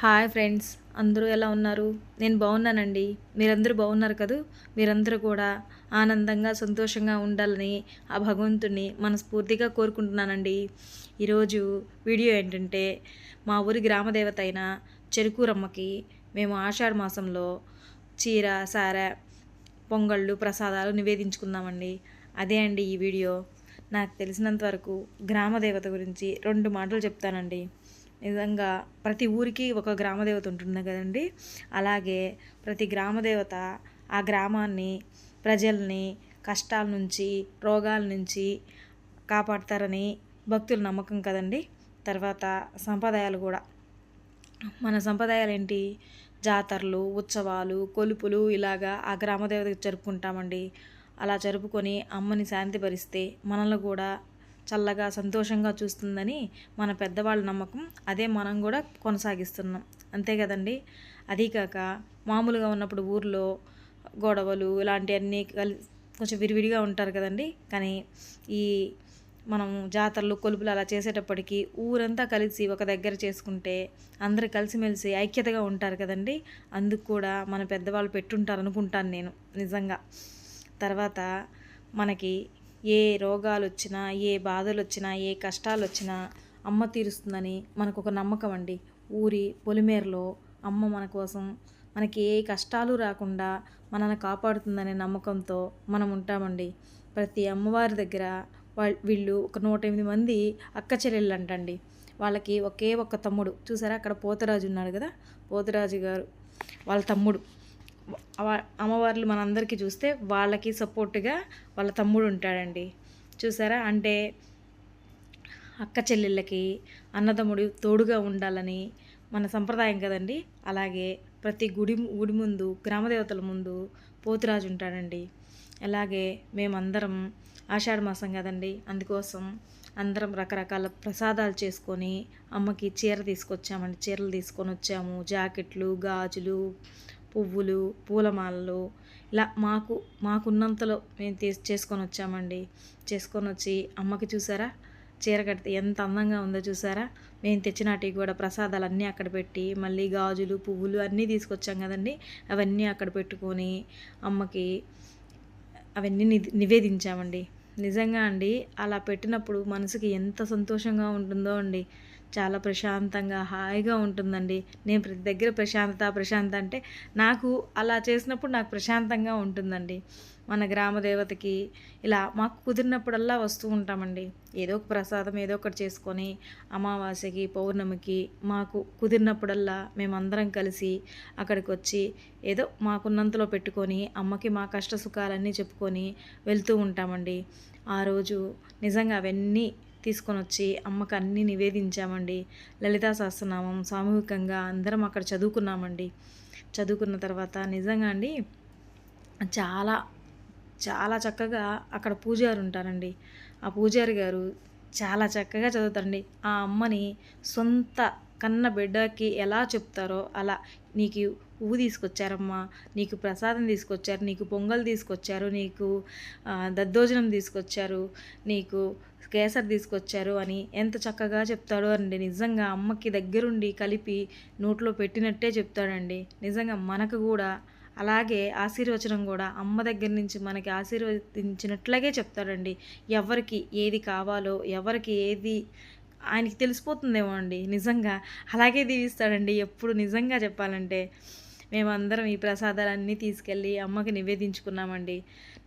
Hi friends అందరూ ఎలా ఉన్నారు? నేను బాగున్నానండి. మీరందరూ బాగున్నారు కదూ? మీరందరూ కూడా ఆనందంగా సంతోషంగా ఉండాలని ఆ భగవంతుడిని మనస్ఫూర్తిగా కోరుకుంటున్నానండి. ఈరోజు వీడియో ఏంటంటే మా ఊరి గ్రామదేవత అయిన చెరుకూరమ్మకి మేము ఆషాఢ మాసంలో చీర సార పొంగళ్ళు ప్రసాదాలు నివేదించుకుందామండి. అదే అండి ఈ వీడియో. నాకు తెలిసినంత వరకు గ్రామదేవత గురించి రెండు మాటలు చెప్తానండి. నిజంగా ప్రతి ఊరికి ఒక గ్రామదేవత ఉంటుంది కదండి. అలాగే ప్రతి గ్రామదేవత ఆ గ్రామాన్ని ప్రజల్ని కష్టాల నుంచి రోగాల నుంచి కాపాడతారని భక్తుల నమ్మకం కదండి. తర్వాత సంప్రదాయాలు కూడా. మన సంప్రదాయాలు ఏంటి జాతరలు ఉత్సవాలు కొలుపులు ఇలాగా ఆ గ్రామదేవతకి జరుపుకుంటామండి. అలా జరుపుకొని అమ్మని శాంతిపరిస్తే మనల్ని కూడా చల్లగా సంతోషంగా చూస్తుందని మన పెద్దవాళ్ళ నమ్మకం. అదే మనం కూడా కొనసాగిస్తున్నాం. అంతే కదండి? అదీ కాక మామూలుగా ఉన్నప్పుడు ఊర్లో గొడవలు ఇలాంటివన్నీ కలి కొంచెం విరివిడిగా ఉంటారు కదండి? కానీ ఈ మనం జాతరలు కొలుపులు అలా చేసేటప్పటికి ఊరంతా కలిసి ఒక దగ్గర చేసుకుంటే అందరు కలిసిమెలిసి ఐక్యతగా ఉంటారు కదండి? అందుకు కూడా మన పెద్దవాళ్ళు పెట్టుంటారు అనుకుంటాను నేను నిజంగా. తర్వాత మనకి ఏ రోగాలు వచ్చినా ఏ బాధలు వచ్చినా ఏ కష్టాలు వచ్చినా అమ్మ తీరుస్తుందని మనకు ఒక నమ్మకం అండి. ఊరి పొలిమేరలో అమ్మ మన కోసం మనకి ఏ కష్టాలు రాకుండా మనల్ని కాపాడుతుందనే నమ్మకంతో మనం ఉంటామండి. ప్రతి అమ్మవారి దగ్గర వాళ్ళు వీళ్ళు ఒక నూట ఎనిమిది మంది అక్క చెల్లెళ్ళు అంటండి వాళ్ళకి ఒకే ఒక్క తమ్ముడు. చూసారా? అక్కడ పోతరాజు ఉన్నాడు కదా? పోతరాజు గారు వాళ్ళ తమ్ముడు. అమ్మవార్లు మనందరికీ చూస్తే వాళ్ళకి సపోర్ట్గా వాళ్ళ తమ్ముడు ఉంటాడండి. చూసారా? అంటే అక్క చెల్లెళ్ళకి అన్నదమ్ముడు తోడుగా ఉండాలని మన సంప్రదాయం కదండి. అలాగే ప్రతి గుడి గుడి ముందు గ్రామదేవతల ముందు పోతురాజు ఉంటాడండి. అలాగే మేమందరం ఆషాఢ మాసం కదండి. అందుకోసం అందరం రకరకాల ప్రసాదాలు చేసుకొని అమ్మకి చీర తీసుకొచ్చామండి. చీరలు తీసుకొని వచ్చాము జాకెట్లు గాజులు పువ్వులు పూలమాలలు ఇలా మాకు మాకున్నంతలో మేము తీసి చేసుకొని వచ్చామండి. చేసుకొని వచ్చి అమ్మకి చూసారా? చీర కడితే ఎంత అందంగా ఉందో చూసారా? మేము తెచ్చినటివి కూడా ప్రసాదాలు అన్నీ అక్కడ పెట్టి మళ్ళీ గాజులు పువ్వులు అన్నీ తీసుకొచ్చాం కదండి. అవన్నీ అక్కడ పెట్టుకొని అమ్మకి అవన్నీ నివేదించామండి. నిజంగా అండి అలా పెట్టినప్పుడు మనసుకి ఎంత సంతోషంగా ఉంటుందో అండి. చాలా ప్రశాంతంగా హాయిగా ఉంటుందండి. నేను ప్రతి దగ్గర ప్రశాంతత ప్రశాంత అంటే నాకు అలా చేసినప్పుడు నాకు ప్రశాంతంగా ఉంటుందండి. మన గ్రామ దేవతకి ఇలా మాకు కుదిరినప్పుడల్లా వస్తూ ఉంటామండి. ఏదో ఒక ప్రసాదం ఏదో ఒకటి చేసుకొని అమావాస్యకి పౌర్ణమికి మాకు కుదిరినప్పుడల్లా మేమందరం కలిసి అక్కడికి వచ్చి ఏదో మాకున్నంతలో పెట్టుకొని అమ్మకి మా కష్ట సుఖాలన్నీ చెప్పుకొని వెళ్తూ ఉంటామండి. ఆ రోజు నిజంగా అవన్నీ తీసుకొని వచ్చి అమ్మకు అన్నీ నివేదించామండి. లలితా సహస్రనామం సామూహికంగా అందరం అక్కడ చదువుకున్నామండి. చదువుకున్న తర్వాత నిజంగా అండి చాలా చాలా చక్కగా అక్కడ పూజారి ఉంటారండి. ఆ పూజారి గారు చాలా చక్కగా చదువుతారండి. ఆ అమ్మని సొంత కన్న బిడ్డకి ఎలా చెప్తారో అలా నీకు పువ్వు తీసుకొచ్చారమ్మా నీకు ప్రసాదం తీసుకొచ్చారు నీకు పొంగల్ తీసుకొచ్చారు నీకు దద్దోజనం తీసుకొచ్చారు నీకు కేసరి తీసుకొచ్చారు అని ఎంత చక్కగా చెప్తాడో అండి. నిజంగా అమ్మకి దగ్గరుండి కలిపి నోట్లో పెట్టినట్టే చెప్తాడండి. నిజంగా మనకు కూడా అలాగే ఆశీర్వచనం కూడా అమ్మ దగ్గర నుంచి మనకి ఆశీర్వదించినట్లాగే చెప్తాడండి. ఎవరికి ఏది కావాలో ఎవరికి ఏది ఆయనకి తెలిసిపోతుందేమో అండి. నిజంగా అలాగే దీవిస్తాడండి. ఎప్పుడు నిజంగా చెప్పాలంటే మేమందరం ఈ ప్రసాదాలన్నీ తీసుకెళ్ళి అమ్మకి నివేదించుకున్నామండి.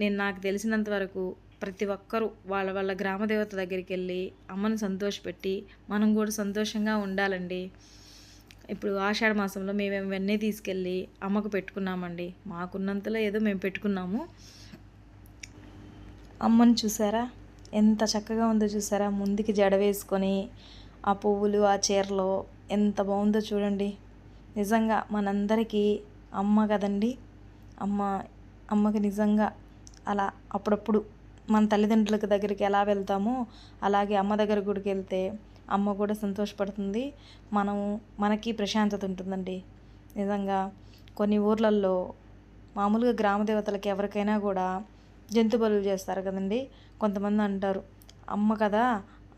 నేను నాకు తెలిసినంత వరకు ప్రతి ఒక్కరూ వాళ్ళ వాళ్ళ గ్రామదేవత దగ్గరికి వెళ్ళి అమ్మను సంతోషపెట్టి మనం కూడా సంతోషంగా ఉండాలండి. ఇప్పుడు ఆషాఢ మాసంలో మేము ఇవన్నీ తీసుకెళ్ళి అమ్మకు పెట్టుకున్నామండి. మాకున్నంతలో ఏదో మేము పెట్టుకున్నాము. అమ్మని చూసారా? ఎంత చక్కగా ఉందో చూసారా? ముందుకి జడ వేసుకొని ఆ పువ్వులు ఆ చీరలో ఎంత బాగుందో చూడండి. నిజంగా మనందరికీ అమ్మ కదండి. అమ్మ అమ్మకి నిజంగా అలా అప్పుడప్పుడు మన తల్లిదండ్రులకు దగ్గరికి ఎలా వెళ్తామో అలాగే అమ్మ దగ్గర గుడికి వెళ్తే అమ్మ కూడా సంతోషపడుతుంది. మనము మనకి ప్రశాంతత ఉంటుందండి. నిజంగా కొన్ని ఊర్లలో మామూలుగా గ్రామ దేవతలకి ఎవరికైనా కూడా జంతు బలులు చేస్తారు కదండి. కొంతమంది అంటారు అమ్మ కదా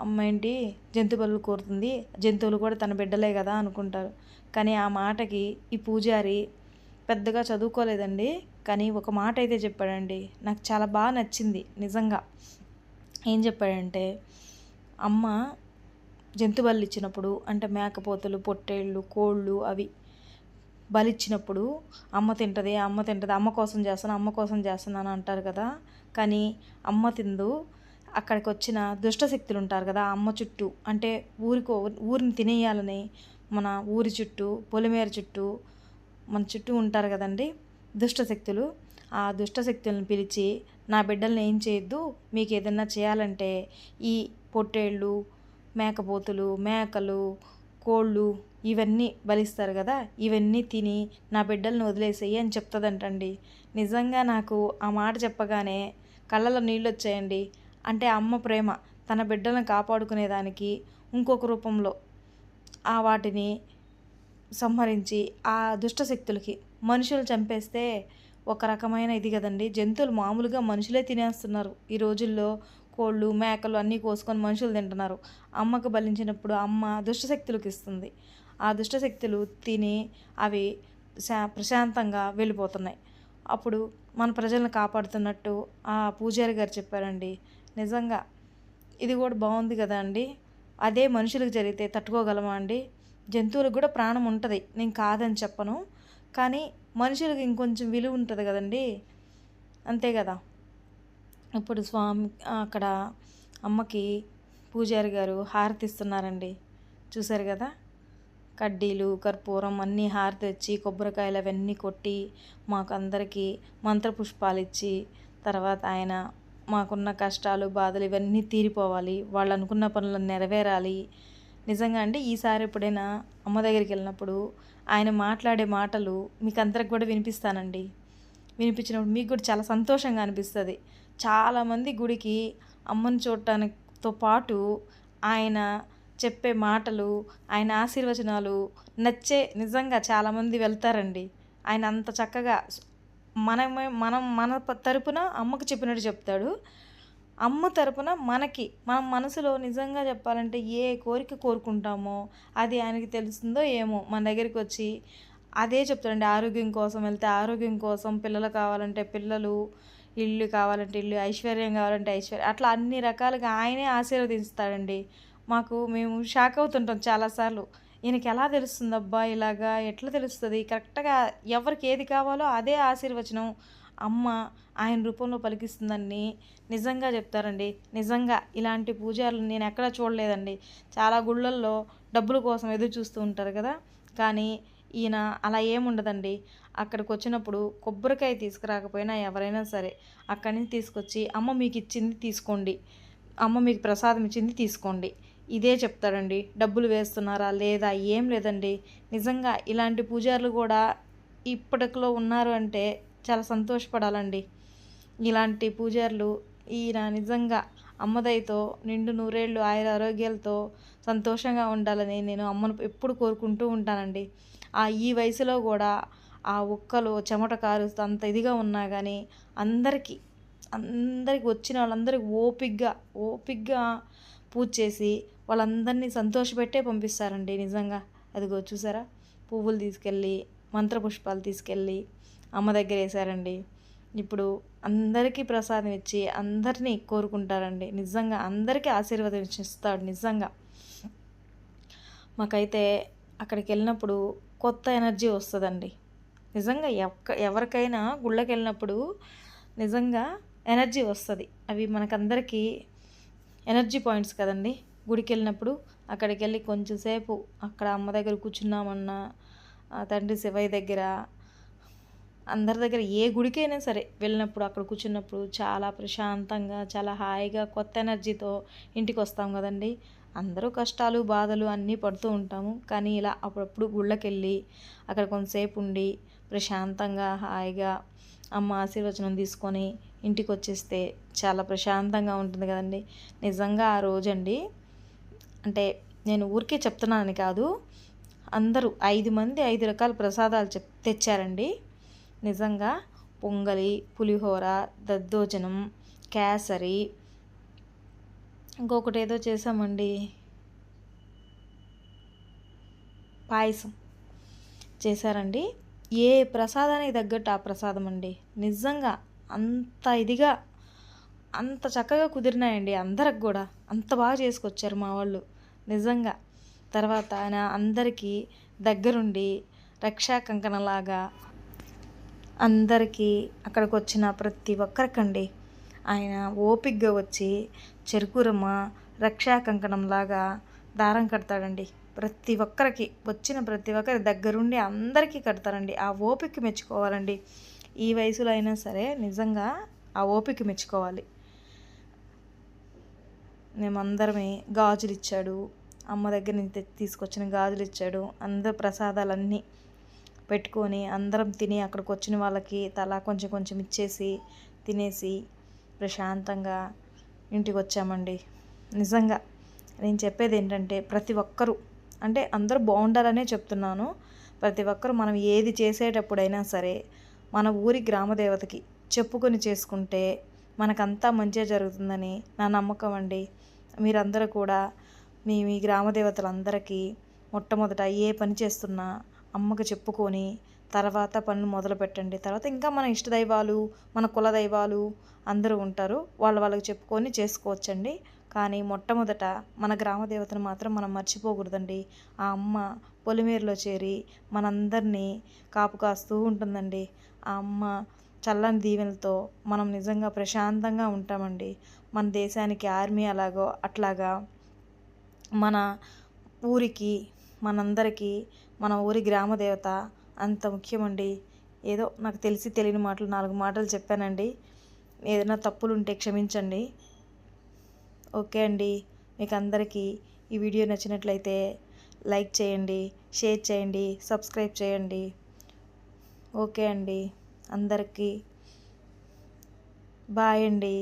అమ్మ ఏంటి? జంతు బలు కోరుతుంది. జంతువులు కూడా తన బిడ్డలే కదా అనుకుంటారు. కానీ ఆ మాటకి ఈ పూజారి పెద్దగా చదువుకోలేదండి. కానీ ఒక మాట అయితే చెప్పాడండి. నాకు చాలా బాగా నచ్చింది నిజంగా. ఏం చెప్పాడంటే అమ్మ జంతు బలు ఇచ్చినప్పుడు అంటే మేకపోతులు పొట్టేళ్ళు కోళ్ళు అవి బలిచ్చినప్పుడు అమ్మ తింటుంది అమ్మ తింటుంది అమ్మ కోసం చేస్తాను అమ్మ కోసం చేస్తున్నాను అంటారు కదా. కానీ అమ్మ తిందు అక్కడికి వచ్చిన దుష్టశక్తులు ఉంటారు కదా అమ్మ చుట్టూ. అంటే ఊరికో ఊరిని తినేయాలని మన ఊరి చుట్టూ పొలిమేర చుట్టూ మన చుట్టూ ఉంటారు కదండి దుష్టశక్తులు. ఆ దుష్టశక్తులను పిలిచి నా బిడ్డల్ని ఏం చేయొద్దు మీకు ఏదన్నా చేయాలంటే ఈ పొట్టేళ్ళు మేకపోతులు మేకలు కోళ్ళు ఇవన్నీ బలిస్తారు కదా ఇవన్నీ తిని నా బిడ్డలను వదిలేసేయి అని చెప్తుందంటండి. నిజంగా నాకు ఆ మాట చెప్పగానే కళ్ళలో నీళ్ళు వచ్చాయండి అంటే అమ్మ ప్రేమ తన బిడ్డలను కాపాడుకునేదానికి ఇంకొక రూపంలో ఆ వాటిని సంహరించి ఆ దుష్టశక్తులకి మనుషులు చంపేస్తే ఒక రకమైన ఇది కదండి. జంతువులు మామూలుగా మనుషులే తినేస్తున్నారు. ఈ రోజుల్లో కోళ్ళు మేకలు అన్నీ కోసుకొని మనుషులు తింటున్నారు. అమ్మకు బలించినప్పుడు అమ్మ దుష్టశక్తులకు ఇస్తుంది. ఆ దుష్టశక్తులు తిని అవి శా ప్రశాంతంగా వెళ్ళిపోతున్నాయి. అప్పుడు మన ప్రజలను కాపాడుతున్నట్టు ఆ పూజారి గారు చెప్పారండి. నిజంగా. ఇది కూడా బాగుంది కదా అండి? అదే మనుషులకు జరిగితే తట్టుకోగలమా అండి? జంతువులకు కూడా ప్రాణం ఉంటుంది. నేను కాదని చెప్పను. కానీ మనుషులకు ఇంకొంచెం విలువ ఉంటుంది కదండి? అంతే కదా? ఇప్పుడు స్వామి అక్కడ అమ్మకి పూజారి గారు హారతి ఇస్తున్నారండి. కదా? కడ్డీలు కర్పూరం అన్నీ హారతి వచ్చి కొబ్బరికాయలు అవన్నీ కొట్టి మాకు అందరికీ మంత్రపుష్పాలు ఇచ్చి తర్వాత ఆయన మాకున్న కష్టాలు బాధలు ఇవన్నీ తీరిపోవాలి. వాళ్ళు అనుకున్న పనులు నెరవేరాలి. నిజంగా అంటే ఈసారి ఎప్పుడైనా అమ్మ దగ్గరికి వెళ్ళినప్పుడు ఆయన మాట్లాడే మాటలు మీకు అందరికి కూడా వినిపిస్తానండి. వినిపించినప్పుడు మీకు కూడా చాలా సంతోషంగా అనిపిస్తుంది. చాలామంది గుడికి అమ్మని చూడటానితో పాటు ఆయన చెప్పే మాటలు ఆయన ఆశీర్వచనాలు నచ్చే నిజంగా చాలామంది వెళ్తారండి. ఆయన అంత చక్కగా మనమే మనం మన తరపున అమ్మకు చెప్పినట్టు చెప్తాడు. అమ్మ తరపున మనకి మన మనసులో నిజంగా చెప్పాలంటే ఏ కోరిక కోరుకుంటామో అది ఆయనకి తెలుస్తుందో ఏమో మన దగ్గరికి వచ్చి అదే చెప్తాడండి. ఆరోగ్యం కోసం వెళ్తే ఆరోగ్యం కోసం పిల్లలు కావాలంటే పిల్లలు ఇల్లు కావాలంటే ఇల్లు ఐశ్వర్యం కావాలంటే ఐశ్వర్యం అట్లా అన్ని రకాలుగా ఆయనే ఆశీర్వదిస్తాడండి. మాకు మేము షాక్ అవుతుంటాం చాలాసార్లు. ఈయనకి ఎలా తెలుస్తుంది అబ్బా ఇలాగా? ఎట్లా తెలుస్తుంది? కరెక్ట్గా ఎవరికి ఏది కావాలో అదే ఆశీర్వచనం అమ్మ ఆయన రూపంలో పలికిస్తుందని నిజంగా చెప్తారండి. నిజంగా ఇలాంటి పూజలు నేను ఎక్కడ చూడలేదండి. చాలా గుళ్ళల్లో డబ్బుల కోసం ఎదురు చూస్తూ ఉంటారు కదా? కానీ ఈయన అలా ఏముండదండి. అక్కడికి వచ్చినప్పుడు కొబ్బరికాయ తీసుకురాకపోయినా ఎవరైనా సరే అక్కడి నుంచి తీసుకొచ్చి అమ్మ మీకు ఇచ్చింది తీసుకోండి. అమ్మ మీకు ప్రసాదం ఇచ్చింది తీసుకోండి. ఇదే చెప్తాడండి డబ్బులు వేస్తున్నారా లేదా? ఏం లేదండి. నిజంగా ఇలాంటి పూజారులు కూడా ఇప్పటిలో ఉన్నారు అంటే చాలా సంతోషపడాలండి. ఇలాంటి పూజారులు ఈయన నిజంగా అమ్మదయ్యతో నిండు నూరేళ్ళు ఆయుర ఆరోగ్యాలతో సంతోషంగా ఉండాలని నేను అమ్మను ఎప్పుడు కోరుకుంటూ ఉంటానండి. ఆ ఈ వయసులో కూడా ఆ ఒక్కలు చెమట కారుస్తూ అంత ఇదిగా ఉన్నా కానీ అందరికీ అందరికి వచ్చిన వాళ్ళందరికీ ఓపిగ్గా ఓపిగ్గా పూజ చేసి వాళ్ళందరినీ సంతోషపెట్టే పంపిస్తారండి నిజంగా. అదిగో చూసారా? పువ్వులు తీసుకెళ్ళి మంత్రపుష్పాలు తీసుకెళ్ళి అమ్మ దగ్గర వేశారండి. ఇప్పుడు అందరికీ ప్రసాదం ఇచ్చి అందరినీ కోరుకుంటారండి. నిజంగా అందరికీ ఆశీర్వాదం ఇస్తాడు నిజంగా. మాకైతే అక్కడికి వెళ్ళినప్పుడు కొత్త ఎనర్జీ వస్తుందండి. నిజంగా ఎక్క ఎవరికైనా గుళ్ళకి వెళ్ళినప్పుడు నిజంగా ఎనర్జీ వస్తుంది. అవి మనకందరికీ ఎనర్జీ పాయింట్స్ కదండి. గుడికి వెళ్ళినప్పుడు అక్కడికి వెళ్ళి కొంచెంసేపు అక్కడ అమ్మ దగ్గర కూర్చున్నామన్నా తండ్రి శివయ్య దగ్గర అందరి దగ్గర ఏ గుడికైనా సరే వెళ్ళినప్పుడు అక్కడ కూర్చున్నప్పుడు చాలా ప్రశాంతంగా చాలా హాయిగా కొత్త ఎనర్జీతో ఇంటికి వస్తాం కదండి. అందరూ కష్టాలు బాధలు అన్నీ పడుతూ ఉంటాము. కానీ ఇలా అప్పుడప్పుడు గుళ్ళకి వెళ్ళి అక్కడ కొంతసేపు ఉండి ప్రశాంతంగా హాయిగా అమ్మ ఆశీర్వచనం తీసుకొని ఇంటికి వచ్చేస్తే చాలా ప్రశాంతంగా ఉంటుంది కదండి. నిజంగా ఆ రోజండి అంటే నేను ఊరికే చెప్తున్నానని కాదు. అందరూ ఐదు మంది ఐదు రకాల ప్రసాదాలు చెప్ తెచ్చారండి. నిజంగా పొంగలి పులిహోర దద్దోజనం కేసరి. ఇంకొకటి ఏదో చేసామండి పాయసం చేశారండి. ఏ ప్రసాదానికి తగ్గట్టు ఆ ప్రసాదం అండి. నిజంగా అంత ఇదిగా అంత చక్కగా కుదిరినాయండి అందరికి కూడా. అంత బాగా చేసుకొచ్చారు మా వాళ్ళు. నిజంగా. తర్వాత ఆయన అందరికీ దగ్గరుండి రక్షా కంకణలాగా అందరికీ అక్కడికి వచ్చిన ప్రతి ఒక్కరికండి ఆయన ఓపిగ్గా వచ్చి చెరుకురమ్మ రక్షా కంకణంలాగా దారం కడతాడండి. ప్రతి ఒక్కరికి వచ్చిన ప్రతి ఒక్కరి దగ్గరుండి అందరికీ కడతారండి. ఆ ఓపిక మెచ్చుకోవాలండి. ఈ వయసులో అయినా సరే నిజంగా ఆ ఓపిక మెచ్చుకోవాలి. మేమందరమే గాజులు ఇచ్చాడు అమ్మ దగ్గర నుంచి తీసుకొచ్చిన గాజులు ఇచ్చాడు అందరు ప్రసాదాలన్నీ పెట్టుకొని అందరం తిని అక్కడికి వచ్చిన వాళ్ళకి తలా కొంచెం కొంచెం ఇచ్చేసి తినేసి ప్రశాంతంగా ఇంటికి వచ్చామండి నిజంగా నేను చెప్పేది ఏంటంటే ప్రతి ఒక్కరూ అంటే అందరూ బాగుండాలనే చెప్తున్నాను. ప్రతి ఒక్కరు మనం ఏది చేసేటప్పుడైనా సరే మన ఊరి గ్రామదేవతకి చెప్పుకొని చేసుకుంటే మనకంతా మంచిగా జరుగుతుందని నా నమ్మకం అండి. మీరందరూ కూడా మీ మీ గ్రామదేవతలందరికీ మొట్టమొదట ఏ పని చేస్తున్నా అమ్మకు చెప్పుకొని తర్వాత పనులు మొదలు పెట్టండి. తర్వాత ఇంకా మన ఇష్ట దైవాలు మన కుల దైవాలు అందరూ ఉంటారు. వాళ్ళ వాళ్ళకి చెప్పుకొని చేసుకోవచ్చండి. కానీ మొట్టమొదట మన గ్రామ దేవతను మాత్రం మనం మర్చిపోకూడదండి. ఆ అమ్మ పొలిమేరులో చేరి మనందరినీ కాపు కాస్తూ ఉంటుందండి. ఆ అమ్మ చల్లని దీవెనలతో మనం నిజంగా ప్రశాంతంగా ఉంటామండి. మన దేశానికి ఆర్మీ అలాగో అట్లాగా మన ఊరికి మనందరికీ మన ఊరి గ్రామ దేవత అంత ముఖ్యమండి. ఏదో నాకు తెలిసి తెలియని మాటలు నాలుగు మాటలు చెప్పానండి. ఏదైనా తప్పులు ఉంటే క్షమించండి. ఓకే అండి. మీకు అందరికీ ఈ వీడియో నచ్చినట్లయితే లైక్ చేయండి షేర్ చేయండి సబ్స్క్రైబ్ చేయండి. ఓకే అండి. అందరికీ బాయ్ అండి.